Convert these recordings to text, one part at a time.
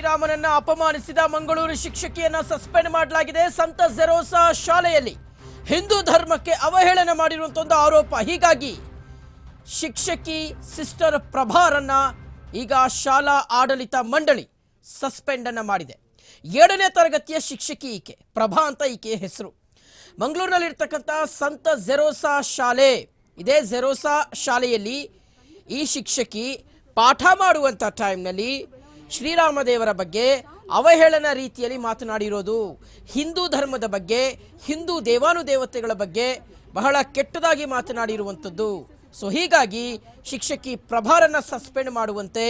ಶ್ರೀರಾಮನನ್ನ ಅಪಮಾನಿಸಿದ Mangaluru ಶಿಕ್ಷಕಿಯನ್ನ suspend ಮಾಡಲಾಗಿದೆ. ಸಂತ ಜೆರೋಸಾ ಶಾಲೆಯಲ್ಲಿ ಹಿಂದೂ ಧರ್ಮಕ್ಕೆ ಅವಹೇಳನ ಮಾಡಿರುವಂತ ಒಂದು ಆರೋಪ. ಹೀಗಾಗಿ ಶಿಕ್ಷಕಿ ಸಿಸ್ಟರ್ ಪ್ರಭಾರನ್ನ ಈಗ ಶಾಲಾ ಆಡಳಿತ ಮಂಡಳಿ ಸಸ್ಪೆಂಡ್ ಅನ್ನ ಮಾಡಿದೆ. ಏಳನೇ ತರಗತಿಯ ಶಿಕ್ಷಕಿ ಈಕೆ, ಪ್ರಭಾ ಅಂತ ಈಕೆ ಹೆಸರು. ಮಂಗಳೂರಿನಲ್ಲಿರ್ತಕ್ಕಂಥ ಸಂತ ಜೆರೋಸಾ ಶಾಲೆ, ಇದೇ ಜೆರೋಸಾ ಶಾಲೆಯಲ್ಲಿ ಈ ಶಿಕ್ಷಕಿ ಪಾಠ ಮಾಡುವಂಥ ಟೈಮ್ನಲ್ಲಿ ಶ್ರೀರಾಮ ದೇವರ ಬಗ್ಗೆ ಅವಹೇಳನ ರೀತಿಯಲ್ಲಿ ಮಾತನಾಡಿರೋದು. ಹಿಂದೂ ಧರ್ಮದ ಬಗ್ಗೆ, ಹಿಂದೂ ದೇವಾನುದೇವತೆಗಳ ಬಗ್ಗೆ ಬಹಳ ಕೆಟ್ಟದಾಗಿ ಮಾತನಾಡಿರುವಂಥದ್ದು. ಸೊ ಹೀಗಾಗಿ ಶಿಕ್ಷಕಿ ಪ್ರಭಾರನ್ನ ಸಸ್ಪೆಂಡ್ ಮಾಡುವಂತೆ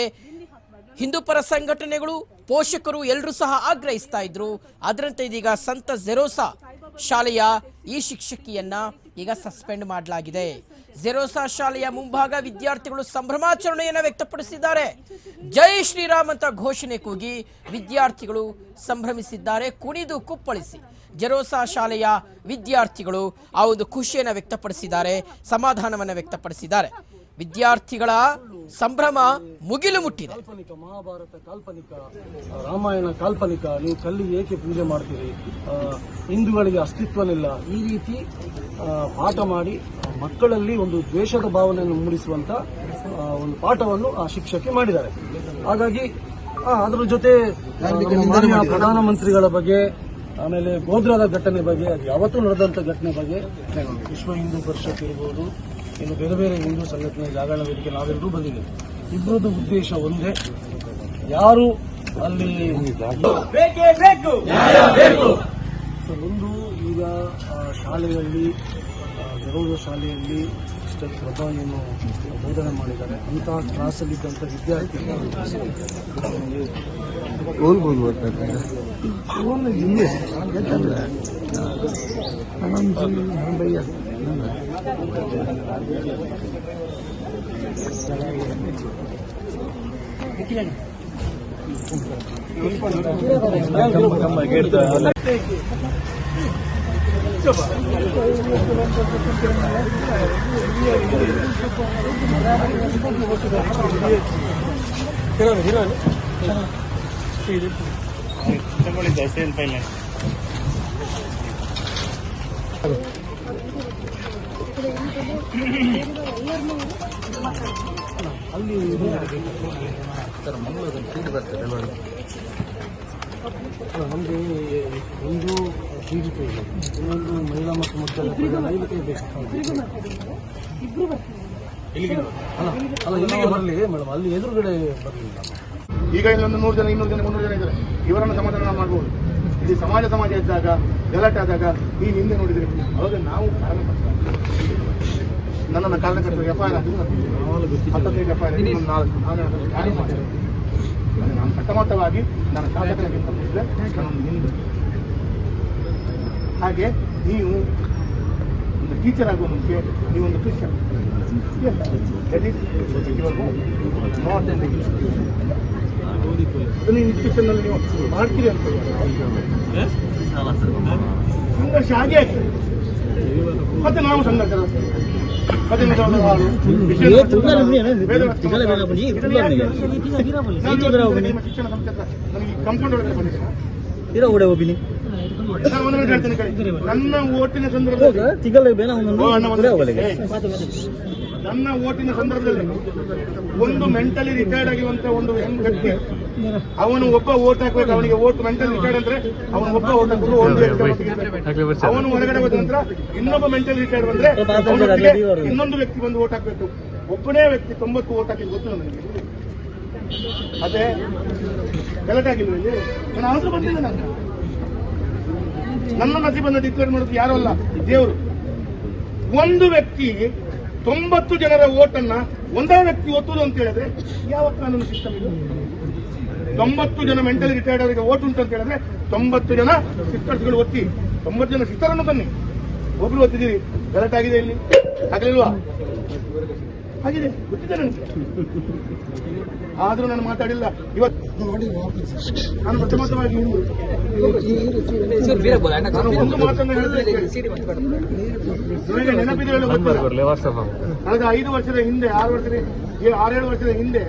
ಹಿಂದೂ ಪರ ಸಂಘಟನೆಗಳು, ಪೋಷಕರು ಎಲ್ಲರೂ ಸಹ ಆಗ್ರಹಿಸ್ತಾ ಇದ್ರು. ಅದರಂತೆ ಇದೀಗ ಸಂತ ಜೆರೋಸಾ ಶಾಲೆಯ ಈ ಶಿಕ್ಷಕಿಯನ್ನ ಈಗ ಸಸ್ಪೆಂಡ್ ಮಾಡಲಾಗಿದೆ. ಜೆರೋಸಾ ಶಾಲೆಯ ಮುಂಭಾಗ ವಿದ್ಯಾರ್ಥಿಗಳು ಸಂಭ್ರಮಾಚರಣೆಯನ್ನು ವ್ಯಕ್ತಪಡಿಸಿದ್ದಾರೆ. ಜೈ ಶ್ರೀರಾಮ್ ಅಂತ ಘೋಷಣೆ ಕೂಗಿ ವಿದ್ಯಾರ್ಥಿಗಳು ಸಂಭ್ರಮಿಸಿದ್ದಾರೆ. ಕುಣಿದು ಕುಪ್ಪಳಿಸಿ ಜೆರೋಸಾ ಶಾಲೆಯ ವಿದ್ಯಾರ್ಥಿಗಳು ಆ ಒಂದು ಖುಷಿಯನ್ನು ವ್ಯಕ್ತಪಡಿಸಿದ್ದಾರೆ, ಸಮಾಧಾನವನ್ನು ವ್ಯಕ್ತಪಡಿಸಿದ್ದಾರೆ. ವಿದ್ಯಾರ್ಥಿಗಳ ಸಂಭ್ರಮ ಮುಗಿಲು ಮುಟ್ಟಿದೆ. ಕಾಲ್ಪನಿಕ ಮಹಾಭಾರತ ಕಾಲ್ಪನಿಕ ರಾಮಾಯಣ ಕಾಲ್ಪನಿಕ ನೀವು ಕಲ್ಲಿಗೆ ಏಕೆ ಪೂಜೆ ಮಾಡ್ತೀರಿ? ಹಿಂದೂಗಳಿಗೆ ಅಸ್ತಿತ್ವನಿಲ್ಲ. ಈ ರೀತಿ ಪಾಠ ಮಾಡಿ ಮಕ್ಕಳಲ್ಲಿ ಒಂದು ದ್ವೇಷದ ಭಾವನೆಯನ್ನು ಮೂಡಿಸುವಂತ ಒಂದು ಪಾಠವನ್ನು ಆ ಶಿಕ್ಷಕಿ ಮಾಡಿದ್ದಾರೆ. ಹಾಗಾಗಿ ಅದರ ಜೊತೆ ಪ್ರಧಾನಮಂತ್ರಿಗಳ ಬಗ್ಗೆ ಆಮೇಲೆ ಗೋದ್ರದ ಘಟನೆ ಬಗ್ಗೆ ಅದು ಯಾವತ್ತೂ ನಡೆದಂತ ಘಟನೆ ಬಗ್ಗೆ ವಿಶ್ವ ಹಿಂದೂ ಪರಿಷತ್ ಇರ್ಬೋದು ಇನ್ನು ಬೇರೆ ಬೇರೆ ಹಿಂದೂ ಸಂಘಟನೆ ಜಾಗರಣ ವೇದಿಕೆ ನಾವೆಲ್ಲರೂ ಬಂದಿದ್ದೇವೆ. ಇಬ್ಬರದ್ದು ಉದ್ದೇಶ ಒಂದೇ ಯಾರು ಅಲ್ಲಿ ಒಂದು ಈಗ ಶಾಲೆಯಲ್ಲಿ ಗೌರವ ಶಾಲೆಯಲ್ಲಿ ಸಿಸ್ಟರ್ ಪ್ರಭಾ ಏನು ಬೋಧನೆ ಮಾಡಿದ್ದಾರೆ ಅಂತಹ ಕ್ಲಾಸಲ್ಲಿದ್ದಂಥ ವಿದ್ಯಾರ್ಥಿಗಳು ಇವನ್ನ ಹಿಂದೆ ಭಯ್ಯ ಅಲ್ಲಿ ಅಲ್ಲ, ನಮ್ಗೆ ಒಂದು ಪೀಡಿತ ಇದೆ ಇನ್ನೊಂದು ಅಲ್ಲ ಇಲ್ಲಿಗೆ ಬರಲಿ ಮೇಡಮ್ ಅಲ್ಲಿ ಎದುರುಗಡೆ ಬರಲಿಲ್ಲ ಈಗ ಇಲ್ಲೊಂದು ನೂರು ಜನ, ಇನ್ನೂರು ಜನ, ಮುನ್ನೂರು ಜನ ಇದ್ದಾರೆ. ಇವರನ್ನು ಸಮಾಧಾನ ಮಾಡಬಹುದು ಇಲ್ಲಿ ಸಮಾಜ ಸಮಾಜ ಇದ್ದಾಗ, ಗಲಾಟೆ ಆದಾಗ ನೀವು ಹಿಂದೆ ನೋಡಿದ್ರೆ ಅವಾಗ ನಾವು ಕಾರಣಕರ್ತರು. ನನ್ನನ್ನು ಕಾರಣಕರ್ತರು F I F I R ನಾನು ಕಟ್ಟಮಟ್ಟವಾಗಿ ನಾನು ನನ್ನ ಶಾಸಕರಿಗಿಂತ ನಾನೊಂದು ಹಿಂದೆ ಹಾಗೆ ನೀವು ಒಂದು ಟೀಚರ್ ಆಗುವ ಮುಂಚೆ ನೀವೊಂದು ಕ್ರಿಶ್ಚಿಯನ್ ಅದನ್ನು ಇನ್ಸ್ಟಿಟ್ಯೂಷನ್ನಲ್ಲಿ ನೀವು ಮಾಡ್ತೀರಿ ಅಂತ ಸಂಘರ್ಷ ಹಾಗೆ ಆಗ್ತದೆ. ಮತ್ತೆ ನಾವು ಸಂಘರ್ಷ ಕಂಪೌಂಡ್ ಒಳಗಡೆ ಬಂದಿದ್ದೀರಾ minute ಹೇಳ್ತೇನೆ ಕೇಳಿ. ನನ್ನ ಓಟಿನ ಸಂದರ್ಭದಲ್ಲಿ ನನ್ನ ಓಟಿನ ಸಂದರ್ಭದಲ್ಲಿ ಒಂದು ಮೆಂಟಲಿ ರಿಟೈರ್ಡ್ ಆಗಿರುವಂತ ಒಂದು ಹೆಂಗ್ ಅವನು ಒಬ್ಬ ಓಟ್ ಹಾಕ್ಬೇಕು ಅವನಿಗೆ ಓಟ್ ಮೆಂಟಲಿ ರಿಟೈರ್ಡ್ ಅಂದ್ರೆ ಅವನು ಒಬ್ಬ ಓಟ್ ಹಾಕಿದ್ರು. ಅವನು ಹೊರಗಡೆ ಹೋದ ನಂತರ ಇನ್ನೊಬ್ಬ ಮೆಂಟಲಿ ರಿಟೈರ್ಡ್ ಬಂದ್ರೆ ಇನ್ನೊಂದು ವ್ಯಕ್ತಿ ಬಂದು ಓಟ್ ಹಾಕ್ಬೇಕು ಒಬ್ಬನೇ ವ್ಯಕ್ತಿ ತೊಂಬತ್ತು ಓಟ್ ಹಾಕಿ ಗೊತ್ತು ನನಗೆ ಅದೇ ಗಲಾಟೆ ಆಗಿಲ್ಲ ನಾನು ಬಂದಿಲ್ಲ ನಾನು ನನ್ನ ನಸೀಬನ್ನು ಡಿಕ್ಲೇರ್ ಮಾಡೋದು ಯಾರು ಅಲ್ಲ? ದೇವರು. ಒಂದು ವ್ಯಕ್ತಿ ತೊಂಬತ್ತು ಜನರ ಓಟನ್ನ ಒಂದೇ ವ್ಯಕ್ತಿ ಒತ್ತುದು ಅಂತ ಹೇಳಿದ್ರೆ ಯಾವ ಕಾನೂನು ಸಿಸ್ಟಮ್ ಇದು? ತೊಂಬತ್ತು ಜನ ಮೆಂಟಲಿ ರಿಟೈರ್ಡ್ ಅವರಿಗೆ ಓಟ್ ಉಂಟು ಅಂತ ಹೇಳಿದ್ರೆ ತೊಂಬತ್ತು ಜನ ಸಿಸ್ಟರ್ಸ್ಗಳು ಒತ್ತಿ, ತೊಂಬತ್ತು ಜನ ಸಿಸ್ಟರನ್ನು ಬನ್ನಿ. ಒಬ್ರು ಒತ್ತಿದ್ದೀರಿ. ಗಲಾಟೆ ಆಗಿದೆ ಇಲ್ಲಿ. ಆಗಲಿಲ್ವಾ? ಆಗಿದೆ ಗೊತ್ತಿದೆ ನನಗೆ. ಆದ್ರೂ ನಾನು ಮಾತಾಡಿಲ್ಲ. ಇವತ್ತು ನಾನು ಹಿಂದೂ. ನಾನು ಒಂದು ಮಾತನ್ನು ಹೇಳಿದ್ರೆ. ನನಗೆ ನೆನಪಿದೆ ಐದು ವರ್ಷದ ಹಿಂದೆ ಆರು ವರ್ಷದ ಆರೇಳು ವರ್ಷದ ಹಿಂದೆ